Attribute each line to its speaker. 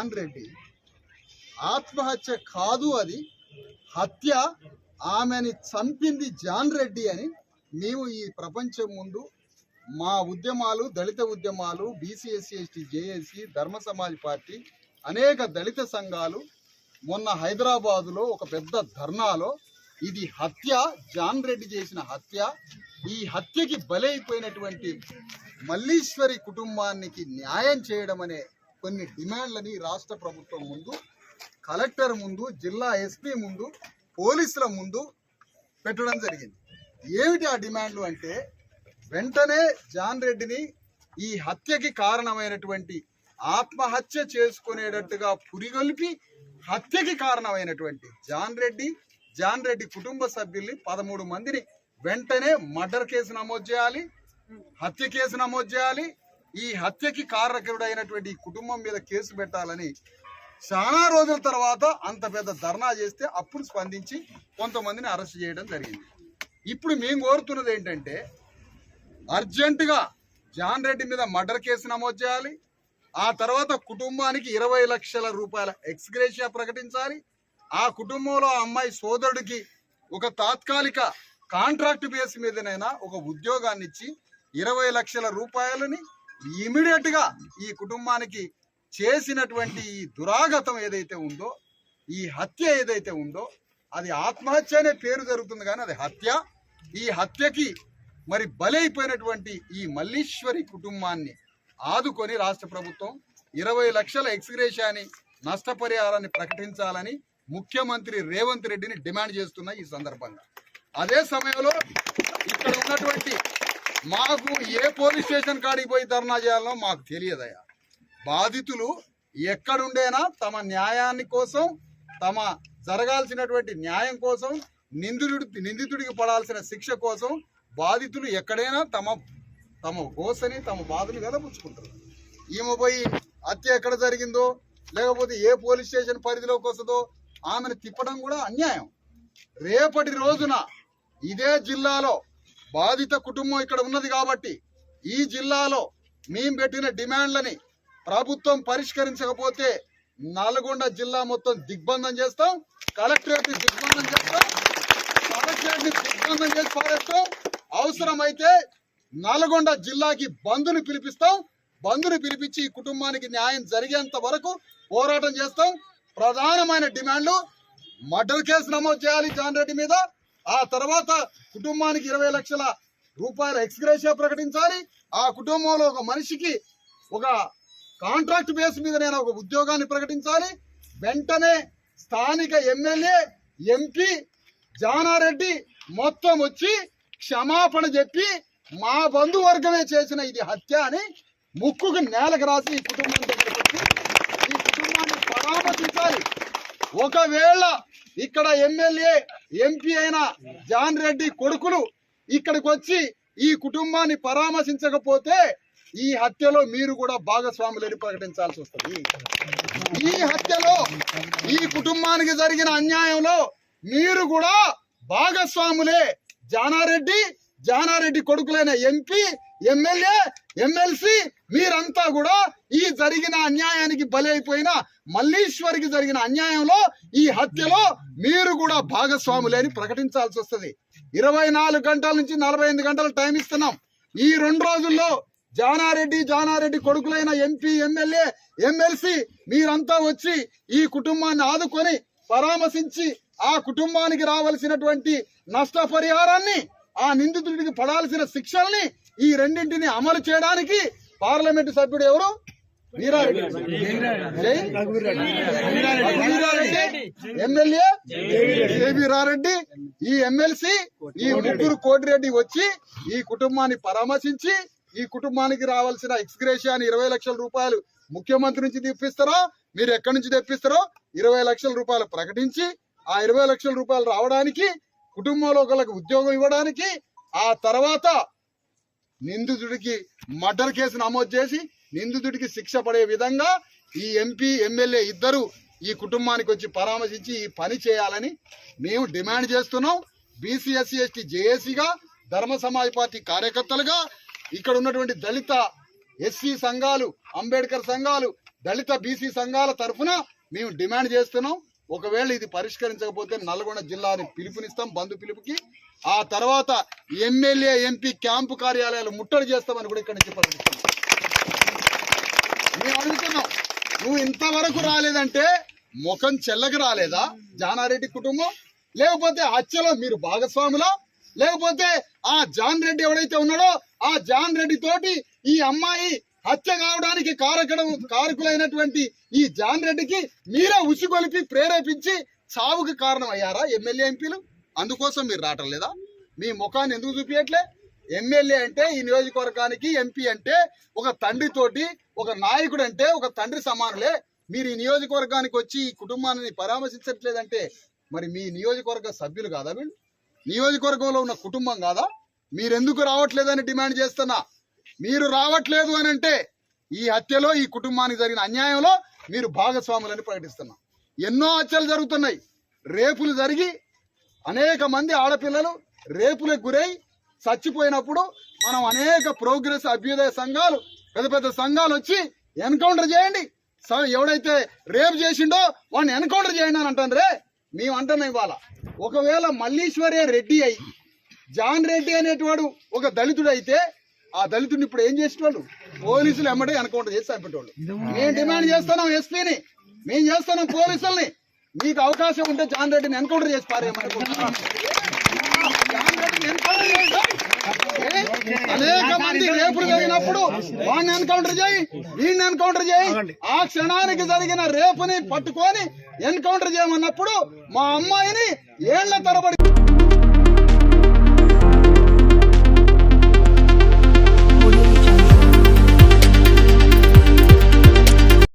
Speaker 1: John Reddy ఆత్మహత్య కాదు అది. హత్య ఆమెని చంపింది జాన్ రెడ్డి అని మేము ఈ ప్రపంచం ముందు మా ఉద్యమాలు దళిత ఉద్యమాలు బీసీఎస్సీ ఎస్టీ జేఏసీ ధర్మ సమాజ్ పార్టీ అనేక దళిత సంఘాలు మొన్న హైదరాబాదులో ఒక పెద్ద ధర్నాలో ఇది హత్య జాన్ రెడ్డి చేసిన హత్య. ఈ హత్యకి బలైపోయినటువంటి మల్లీశ్వరి కుటుంబానికి న్యాయం చేయడం అనే కొన్ని డిమాండ్లని రాష్ట్ర ప్రభుత్వం ముందు కలెక్టర్ ముందు జిల్లా ఎస్పీ ముందు పోలీసుల ముందు పెట్టడం జరిగింది. ఏమిటి ఆ డిమాండ్లు అంటే వెంటనే జాన్ రెడ్డిని ఈ హత్యకి కారణమైనటువంటి ఆత్మహత్య చేసుకునేటట్టుగా పురిగొల్పి హత్యకి కారణమైనటువంటి జాన్ రెడ్డి జాన్ రెడ్డి కుటుంబ సభ్యుల్ని పదమూడు మందిని వెంటనే మర్డర్ కేసు నమోదు చేయాలి హత్య కేసు నమోదు చేయాలి ఈ హత్యకి కారకుడైనటువంటి కుటుంబం మీద కేసు పెట్టాలని చాలా రోజుల తర్వాత అంత పెద్ద ధర్నా చేస్తే అప్పుడు స్పందించి కొంతమందిని అరెస్ట్ చేయడం జరిగింది. ఇప్పుడు మేము కోరుతున్నది ఏంటంటే అర్జెంటుగా జాన్ రెడ్డి మీద మర్డర్ కేసు నమోదు చేయాలి. ఆ తర్వాత కుటుంబానికి ఇరవై లక్షల రూపాయల ఎక్స్గ్రేషియా ప్రకటించాలి. ఆ కుటుంబంలో ఆ అమ్మాయి సోదరుడికి ఒక తాత్కాలిక కాంట్రాక్ట్ బేస్ మీదనైనా ఒక ఉద్యోగాన్ని ఇచ్చి ఇరవై లక్షల రూపాయలని ఇమీడియట్గా ఈ కుటుంబానికి చేసినటువంటి ఈ దురాగతం ఏదైతే ఉందో ఈ హత్య ఏదైతే ఉందో అది ఆత్మహత్య అనే పేరు జరుగుతుంది కానీ అది హత్య. ఈ హత్యకి మరి బలైపోయినటువంటి ఈ మల్లీశ్వరి కుటుంబాన్ని ఆదుకొని రాష్ట్ర ప్రభుత్వం ఇరవై లక్షల ఎక్స్గ్రేషాన్ని నష్టపరిహారాన్ని ప్రకటించాలని ముఖ్యమంత్రి రేవంత్ రెడ్డిని డిమాండ్ చేస్తున్న ఈ సందర్భంగా. అదే సమయంలో ఇక్కడ ఉన్నటువంటి మాకు ఏ పోలీస్ స్టేషన్ కాడికి పోయి ధర్నా చేయాలనో మాకు తెలియదయ్యా. బాధితులు ఎక్కడుండేనా తమ న్యాయాన్ని కోసం తమ జరగాల్సినటువంటి న్యాయం కోసం నిందితుడి నిందితుడికి పడాల్సిన శిక్ష కోసం బాధితులు ఎక్కడైనా తమ తమ గోసని తమ బాధలు వెలపుచ్చుకుంటారు ఈమె పోయి హత్య ఎక్కడ జరిగిందో లేకపోతే ఏ పోలీస్ స్టేషన్ పరిధిలోకి వస్తుందో ఆమెను తిప్పడం కూడా అన్యాయం. రేపటి రోజున ఇదే జిల్లాలో బాధిత కుటుంబం ఇక్కడ ఉన్నది కాబట్టి ఈ జిల్లాలో మేము పెట్టిన డిమాండ్లని ప్రభుత్వం పరిష్కరించకపోతే నల్గొండ జిల్లా మొత్తం దిగ్బంధం చేస్తాం కలెక్టరేట్ని దిగ్బంధం చేస్తాం కలెక్టరేట్ని దిగ్బంధం చేసి పారేస్తాం. అవసరమైతే నల్గొండ జిల్లాకి బంధుని పిలిపిస్తాం. బంధుని పిలిపించి ఈ కుటుంబానికి న్యాయం జరిగేంత వరకు పోరాటం చేస్తాం. ప్రధానమైన డిమాండ్లు మర్డర్ కేసు నమోదు చేయాలి జాన్ రెడ్డి మీద. ఆ తర్వాత కుటుంబానికి ఇరవై లక్షల రూపాయల ఎక్స్గ్రేషియా ప్రకటించాలి. ఆ కుటుంబంలో ఒక మనిషికి ఒక కాంట్రాక్ట్ బేస్ మీద నేను ఒక ఉద్యోగాన్ని ప్రకటించాలి. వెంటనే స్థానిక ఎమ్మెల్యే ఎంపీ జానారెడ్డి మొత్తం వచ్చి క్షమాపణ చెప్పి మా బంధువర్గమే చేసిన ఇది హత్య అని ముక్కుకు నేలకు రాసి ఈ కుటుంబం దగ్గరకు వచ్చి ఈ కుటుంబాన్ని పరామర్శించాలి. ఒకవేళ ఇక్కడ ఎమ్మెల్యే ఎంపీ అయిన జాన్ రెడ్డి కొడుకులు ఇక్కడికి వచ్చి ఈ కుటుంబాన్ని పరామర్శించకపోతే ఈ హత్యలో మీరు కూడా భాగస్వాములని ప్రకటించాల్సి వస్తుంది. ఈ హత్యలో ఈ కుటుంబానికి జరిగిన అన్యాయంలో మీరు కూడా భాగస్వాములే జానారెడ్డి జానారెడ్డి కొడుకులైన ఎంపీ ఎమ్మెల్యే ఎమ్మెల్సీ మీరంతా కూడా ఈ జరిగిన అన్యాయానికి బలైపోయిన మల్లీశ్వరికి జరిగిన అన్యాయంలో ఈ హత్యలో మీరు కూడా భాగస్వాములే అని ప్రకటించాల్సి వస్తుంది. ఇరవై నాలుగు గంటల నుంచి నలభై ఐదు గంటలు టైం ఇస్తున్నాం. ఈ రెండు రోజుల్లో జానారెడ్డి జానారెడ్డి కొడుకులైన ఎంపీ ఎమ్మెల్యే ఎమ్మెల్సీ మీరంతా వచ్చి ఈ కుటుంబాన్ని ఆదుకొని పరామర్శించి ఆ కుటుంబానికి రావలసినటువంటి నష్టపరిహారాన్ని ఆ నిందితుడికి పడాల్సిన శిక్షల్ని ఈ రెండింటిని అమలు చేయడానికి పార్లమెంటు సభ్యుడు ఎవరు? వీరారెడ్డి. వీరారెడ్డి. ఎమ్మెల్యే వీరారెడ్డి ఈ ఎమ్మెల్సీ ఈ ముగ్గురు కోటిరెడ్డి వచ్చి ఈ కుటుంబాన్ని పరామర్శించి ఈ కుటుంబానికి రావాల్సిన ఎక్స్గ్రేషియాని ఇరవై లక్షల రూపాయలు ముఖ్యమంత్రి నుంచి తెప్పిస్తారో? మీరు ఎక్కడి నుంచి తెప్పిస్తారో? ఇరవై లక్షల రూపాయలు ప్రకటించి ఆ ఇరవై లక్షల రూపాయలు రావడానికి కుటుంబంలో ఒకళ్ళకి ఉద్యోగం ఇవ్వడానికి ఆ తర్వాత నిందితుడికి మర్డర్ కేసు నమోదు చేసి నిందితుడికి శిక్ష పడే విధంగా ఈ ఎంపీ ఎమ్మెల్యే ఇద్దరు ఈ కుటుంబానికి వచ్చి పరామర్శించి ఈ పని చేయాలని మేము డిమాండ్ చేస్తున్నాం. బీసీఎస్సీ ఎస్టీ జేఏసీగా ధర్మ సమాజ్ పార్టీ కార్యకర్తలుగా ఇక్కడ ఉన్నటువంటి దళిత ఎస్సీ సంఘాలు అంబేద్కర్ సంఘాలు దళిత బీసీ సంఘాల తరఫున మేము డిమాండ్ చేస్తున్నాం. ఒకవేళ ఇది పరిష్కరించకపోతే నల్గొండ జిల్లాని పిలుపునిస్తాం బంధు పిలుపుకి. ఆ తర్వాత ఎమ్మెల్యే ఎంపీ క్యాంపు కార్యాలయాలు ముట్టడి చేస్తామని కూడా ఇక్కడ నుంచి ప్రకటిస్తున్నాం. మేము అడుగుతున్నాం నువ్వు ఇంతవరకు రాలేదంటే ముఖం చెల్లకి రాలేదా? జానారెడ్డి కుటుంబం? లేకపోతే హత్యలో మీరు భాగస్వాములా? లేకపోతే ఆ జాన్ రెడ్డి ఎవడైతే ఉన్నాడో ఆ జాన్ రెడ్డి తోటి ఈ అమ్మాయి హత్య కావడానికి కారకడం కారకులైనటువంటి ఈ జాన్ రెడ్డికి మీరే ఉసిగొలిపి ప్రేరేపించి చావుకి కారణం అయ్యారా ఎమ్మెల్యే ఎంపీలు? అందుకోసం మీరు రావటం లేదా? మీ ముఖాన్ని ఎందుకు చూపించట్లే ఎమ్మెల్యే అంటే ఈ నియోజకవర్గానికి ఎంపీ అంటే ఒక తండ్రి తోటి ఒక నాయకుడు అంటే ఒక తండ్రి సమానులే. మీరు ఈ నియోజకవర్గానికి వచ్చి ఈ కుటుంబాన్ని పరామర్శించట్లేదంటే మరి మీ నియోజకవర్గ సభ్యులు కాదా వీళ్ళు? నియోజకవర్గంలో ఉన్న కుటుంబం కాదా? మీరెందుకు రావట్లేదని డిమాండ్ చేస్తున్నా? మీరు రావట్లేదు అని అంటే ఈ హత్యలో ఈ కుటుంబానికి జరిగిన అన్యాయంలో మీరు భాగస్వాములని ప్రకటిస్తున్నాం. ఎన్నో హత్యలు జరుగుతున్నాయి. రేపులు జరిగి అనేక మంది ఆడపిల్లలు రేపులకు గురై చచ్చిపోయినప్పుడు మనం అనేక ప్రోగ్రెస్ అభ్యుదయ సంఘాలు పెద్ద పెద్ద సంఘాలు వచ్చి ఎన్కౌంటర్ చేయండి. ఎవడైతే రేపు చేసిండో వాడిని ఎన్కౌంటర్ చేయండి అని అంటాను రే మేము అంటున్నాం ఇవాళ. ఒకవేళ మల్లీశ్వర్య రెడ్డి అయి జాన్ రెడ్డి అనేటివాడు ఒక దళితుడు అయితే ఆ దళితుడిని ఇప్పుడు ఏం చేసేటోళ్ళు? పోలీసులు ఎమ్మడే ఎన్కౌంటర్ చేసి చంపేటోళ్ళు. మేము డిమాండ్ చేస్తున్నాం ఎస్పీని. మేము చేస్తున్నాం పోలీసుల్ని. మీకు అవకాశం ఉంటే జాన్ రెడ్డిని ఎన్కౌంటర్ చేసి పారేయమనుకుంటున్నాం అనేక మంది రేపులు జరిగినప్పుడు వాడిని ఎన్కౌంటర్ చేయి వీడిని ఎన్కౌంటర్ చేయి. ఆ క్షణానికి జరిగిన రేపుని పట్టుకొని ఎన్కౌంటర్ చేయమన్నప్పుడు మా అమ్మాయిని ఏళ్ళ తరబడి